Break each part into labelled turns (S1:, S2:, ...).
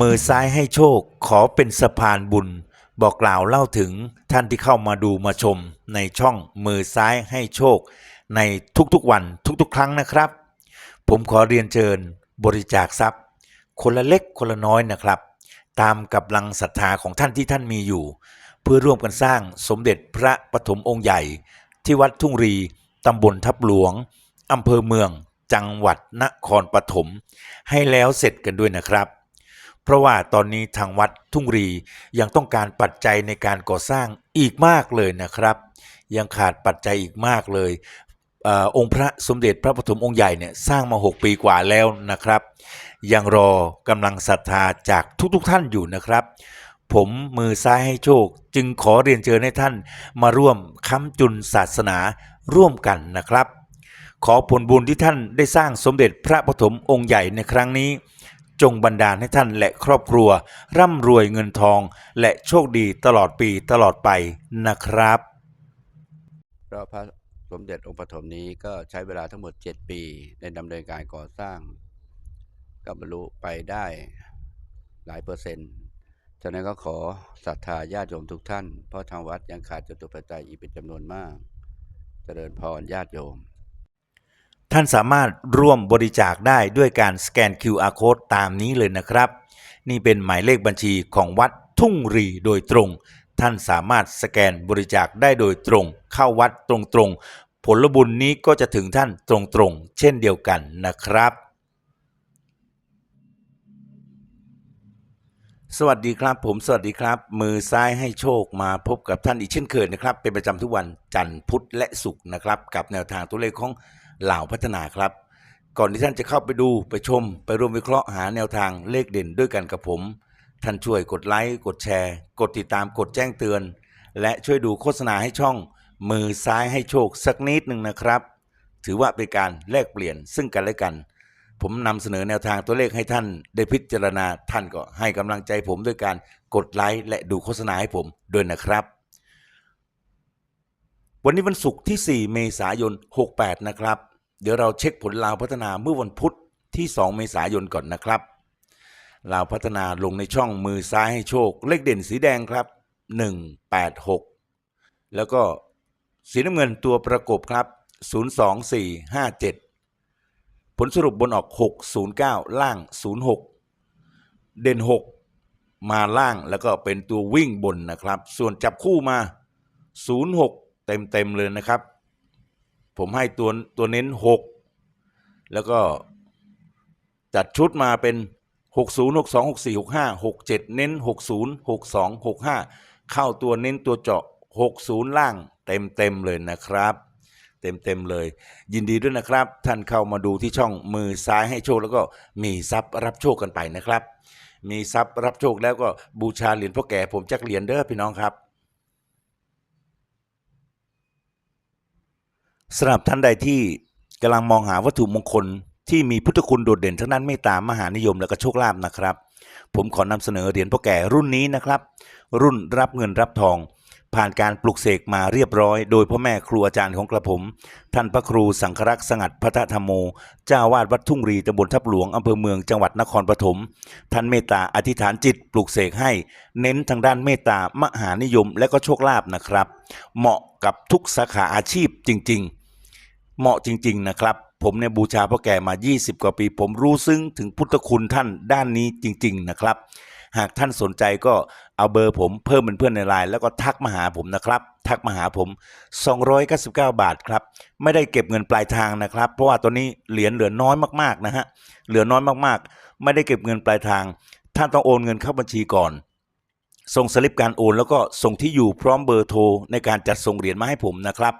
S1: มือซ้ายให้โชคขอเป็นสะพานบุญ บอกกล่าวเล่าถึงท่านที่เข้ามาดูมาชม ในช่องมือซ้ายให้โชค ในทุกๆวันทุกๆ ครั้งนะครับ ผมขอเรียนเชิญบริจาคทรัพย์ คนละเล็กคนละน้อยนะครับ ตามกำลังศรัทธาของท่านที่ท่านมีอยู่ เพื่อร่วมกันสร้างสมเด็จพระปฐมองค์ใหญ่ ที่วัดทุ่งรีตำบลทับหลวงอำเภอเมือง จังหวัดนครปฐมให้แล้วเสร็จกันด้วยนะครับ เพราะว่าตอนนี้ทางวัดทุ่งรียังต้องการปัจจัยในการก่อสร้างอีกมากเลยนะครับ ยังขาดปัจจัยอีกมากเลยเออองค์พระสมเด็จพระปฐมองค์ใหญ่เนี่ยสร้างมา 6 ปีกว่าแล้วนะครับ ยังรอกำลังศรัทธาจากทุกๆทท่านอยู่นะครับ ผมมือซ้ายให้โชค จึงขอเรียนเชิญให้ท่านมาร่วมค้ำจุนศาสนาร่วมกันนะครับ ขอผลบุญที่ท่านได้สร้างสมเด็จพระปฐมองค์ใหญ่ในครั้งนี้ จงบันดาลให้ท่านและครอบครัว ร่ำรวยเงินทอง และโชคดีตลอดปีตลอดไปนะครับ
S2: เพราะพระสมเด็จองค์ปฐมนี้ก็ใช้เวลาทั้งหมด 7 ปีในดำเนินการก่อสร้างก็บรรลุไปได้หลายเปอร์เซ็นต์ฉะนั้นก็ขอศรัทธาญาติโยมทุกท่าน เพราะทางวัดยังขาดจตุปัจจัยอีกเป็นจำนวนมาก เจริญพรญาติโยม
S1: ท่านสามารถร่วมบริจาคได้ด้วยการสแกน QR code ตามนี้เลยนะครับ นี่เป็นหมายเลขบัญชีของวัดทุ่งรีโดยตรง ท่านสามารถสแกนบริจาคได้โดยตรง เข้าวัดตรงๆ ผลบุญนี้ก็จะถึงท่านตรงๆ เช่นเดียวกันนะครับ สวัสดีครับผมสวัสดีครับ มือซ้ายให้โชคมาพบกับท่านอีกเช่นเคยนะครับ เป็นประจำทุกวันจันทร์พุธและศุกร์นะครับ กับแนวทางตัวเลขของ เหล่าพัฒนาครับ ก่อนที่ท่านจะเข้าไปดูไปชม ไปร่วมวิเคราะห์หาแนวทางเลขเด่นด้วยกันกับผม ท่านช่วยกดไลค์กดแชร์ กดติดตามกดแจ้งเตือน และช่วยดูโฆษณาให้ช่อง มือซ้ายให้โชคสักนิดหนึ่งนะครับ ถือว่าเป็นการแลกเปลี่ยนซึ่งกันและกัน ผมนำเสนอแนวทางตัวเลขให้ท่านได้พิจารณาท่านก็ให้กำลังใจผมด้วยการกดไลค์และดูโฆษณาให้ผมด้วยนะครับ วันนี้วันศุกร์ที่ 4 เมษายน 68 นะครับ เดี๋ยวเราเช็คผลลาวพัฒนาเมื่อวันพุธที่ 2 เมษายนก่อนนะครับลาวพัฒนาลงในช่องมือซ้ายให้โชค เลขเด่นสีแดงครับ 186 แล้วก็สีน้ำเงินตัวประกบครับ 02457 ผลสรุปบนออก 609 ล่าง 06 เด่น 6 มาล่างแล้วก็เป็นตัววิ่งบนนะครับ ส่วนจับคู่มา 06 เต็มเต็มๆเลยนะครับ ผมให้ตัวตัวเน้น 6 แล้วก็จัดชุดมาเป็น 60 62 64 65 67 เน้น 60 62 65 เข้าตัวเน้นตัวเจาะ 60 ล่างเต็มเต็มๆเลยนะครับ เต็มเต็มๆเลย ยินดีด้วยนะครับ ท่านเข้ามาดูที่ช่องมือซ้ายให้โชค แล้วก็มีทรัพย์รับโชคกันไปนะครับ มีทรัพย์รับโชคแล้วก็บูชาเหรียญพ่อแก่ผมจักเหรียญเด้อพี่น้องครับ สำหรับท่านใดที่กำลังมองหาวัตถุมงคลที่มีพุทธคุณโดดเด่นทั้งนั้นเมตตามหานิยมและก็โชคลาภนะครับ ผมขอนำเสนอเหรียญพ่อแก่รุ่นนี้นะครับ รุ่นรับเงินรับทอง ผ่านการปลุกเสกมาเรียบร้อย โดยพ่อแม่ครูอาจารย์ของกระผม ท่านพระครูสังครักษ์สงัดพัทธรรมโม เจ้าวาดวัดทุ่งรีตำบลทับหลวงอำเภอเมืองจังหวัดนครปฐมท่านเมตตาอธิษฐานจิตปลุกเสกให้ เน้นทางด้านเมตตามหานิยมและก็โชคลาภนะครับ เหมาะกับทุกสาขาอาชีพจริง ๆ เหมาะจริง ๆ นะครับ ผมเนี่ยบูชาพ่อแก่มา 20 กว่าปี ผมรู้ซึ้งถึงพุทธคุณท่านด้านนี้จริง ๆ นะครับ หากท่านสนใจก็เอาเบอร์ผมเพิ่มเป็นเพื่อนในไลน์แล้วก็ทักมาหาผมนะครับ ทักมาหาผม 299 บาทครับ ไม่ได้เก็บเงินปลายทางนะครับ เพราะว่าตอนนี้เหรียญเหลือน้อยมากๆนะฮะเหลือน้อยมากๆ ไม่ได้เก็บเงินปลายทาง ท่านต้องโอนเงินเข้าบัญชีก่อนส่งสลิปการโอนแล้วก็ส่งที่อยู่พร้อมเบอร์โทรในการจัดส่งเหรียญมาให้ผมนะครับ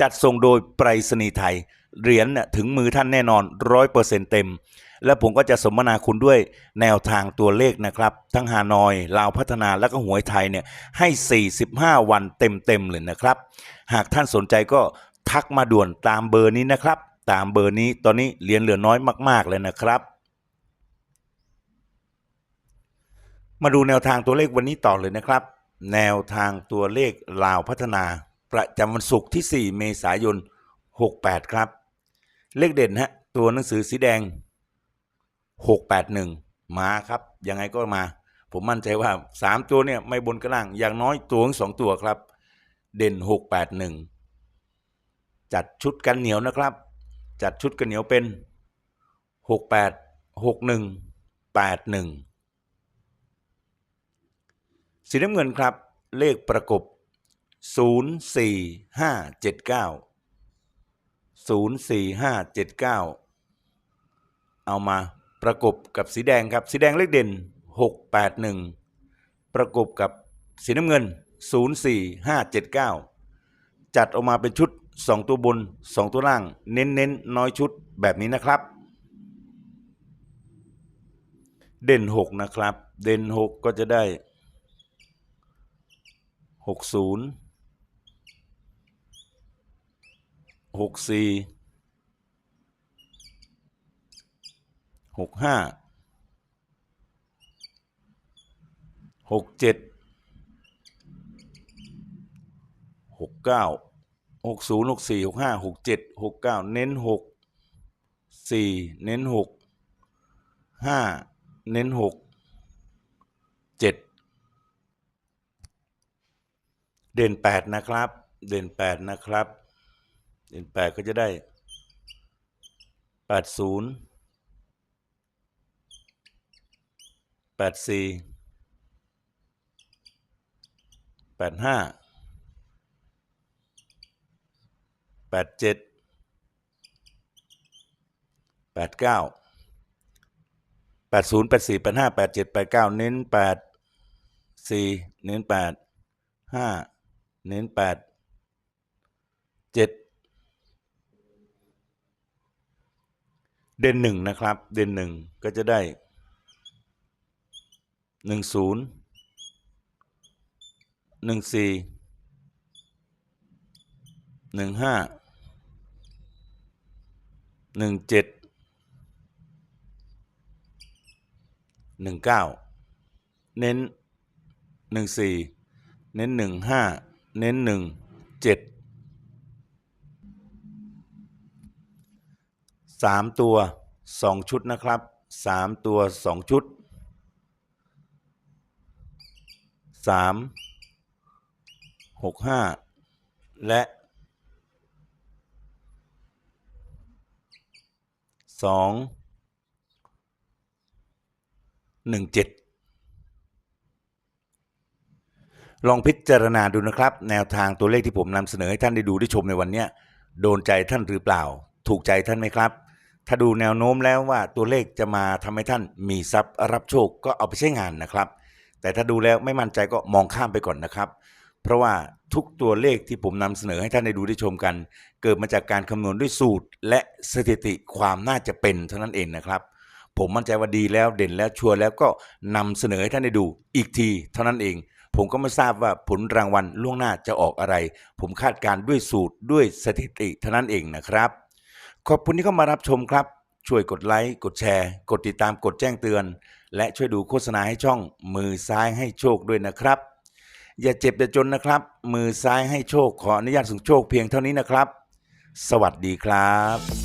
S1: จัดส่งโดยไปรษณีย์ไทย เหรียญถึงมือท่านแน่นอนร้อยเปอร์เซ็นต์เต็ม และผมก็จะสมนาคุณด้วยแนวทางตัวเลขนะครับ ทั้งฮานอย ลาวพัฒนาและก็หวยไทยเนี่ยให้ 45 วันเต็มๆเลยนะครับ หากท่านสนใจก็ทักมาด่วนตามเบอร์นี้นะครับ ตามเบอร์นี้ตอนนี้เหรียญเหลือน้อยมาก ๆ เลยนะครับ มาดูแนวทางตัวเลขวันนี้ต่อเลยนะครับ แนวทางตัวเลขลาวพัฒนา ประจำวันศุกร์ที่ 4 เมษายน 68 ครับ เลขเด่นฮะตัวหนังสือสีแดง 681 มาครับ ยังไงก็มา ผมมั่นใจว่าสามตัวเนี่ยไม่บนก็ล่าง อย่างน้อยตัวงสองตัวครับ เด่นหกแปดหนึ่งจัดชุดกันเหนียวนะครับ จัดชุดกันเหนียวเป็นหกแปดหกหนึ่งแปดหนึ่งสีน้ำเงินครับ เลขประกบ ศูนย์สี่ห้าเจ็ดเก้าศูนย์สี่ห้าเจ็ดเก้าเอามาประกบกับสีแดงครับ สีแดงเลขเด่นหกแปดหนึ่งประกบกับสีน้ำเงินศูนย์สี่ห้าเจ็ดเก้าจัดออกมาเป็นชุดสองตัวบนสองตัวล่าง เน้นเน้นน้อยชุดแบบนี้นะครับ เด่นหกนะครับ เด่นหกก็จะได้หกศูนย์ หกสี่หกห้าหกเจ็ดหกเก้าหกศูนย์หกสี่หกห้าหกเจ็ดหกเก้าเน้นหกสี่เน้นหกห้าเน้นหกเจ็ดเด่นแปดนะครับ เด่นแปดนะครับ เด่นแปดก็จะได้แปดศูนย์แปดสี่แปดห้าแปดเจ็ดแปดเก้าแปดศูนย์แปดสี่แปดห้าแปดเจ็ดแปดเก้าเน้นแปดสี่เน้นแปดห้าเน้นแปดเจ็ด เด่นหนึ่งนะครับ เด่นหนึ่งก็จะได้หนึ่งศูนย์หนึ่งสี่หนึ่งห้าหนึ่งเจ็ดหนึ่งเก้าเน้นหนึ่งสี่เน้นหนึ่งห้าเน้นหนึ่งเจ็ด สามตัวสองชุดนะครับสามตัวสองชุดสามหกห้าและสองหนึ่งเจ็ดลองพิจารณาดูนะครับ แนวทางตัวเลขที่ผมนำเสนอให้ท่านได้ดูได้ชมในวันนี้โดนใจท่านหรือเปล่า ถูกใจท่านไหมครับ ถ้าดูแนวโน้มแล้วว่าตัวเลขจะมาทำให้ท่านมีทรัพย์รับโชคก็เอาไปใช้งานนะครับ แต่ถ้าดูแล้วไม่มั่นใจก็มองข้ามไปก่อนนะครับ เพราะว่าทุกตัวเลขที่ผมนำเสนอให้ท่านได้ดูได้ชมกัน เกิดมาจากการคำนวณด้วยสูตร และสถิติความน่าจะเป็นเท่านั้นเองนะครับ ผมมั่นใจว่าดีแล้วเด่นแล้วชัวร์แล้วก็นำเสนอให้ท่านได้ดูอีกทีเท่านั้นเองผมก็ไม่ทราบว่าผลรางวัลล่วงหน้าจะออกอะไร ผมคาดการณ์ด้วยสูตรด้วยสถิติเท่านั้นเองนะครับ ขอบคุณที่เข้ามารับชมครับ ช่วยกดไลค์ กดแชร์ กดติดตามกดแจ้งเตือน และช่วยดูโฆษณาให้ช่อง มือซ้ายให้โชคด้วยนะครับ อย่าเจ็บอย่าจนนะครับ มือซ้ายให้โชคขออนุญาตส่งโชคเพียงเท่านี้นะครับ สวัสดีครับ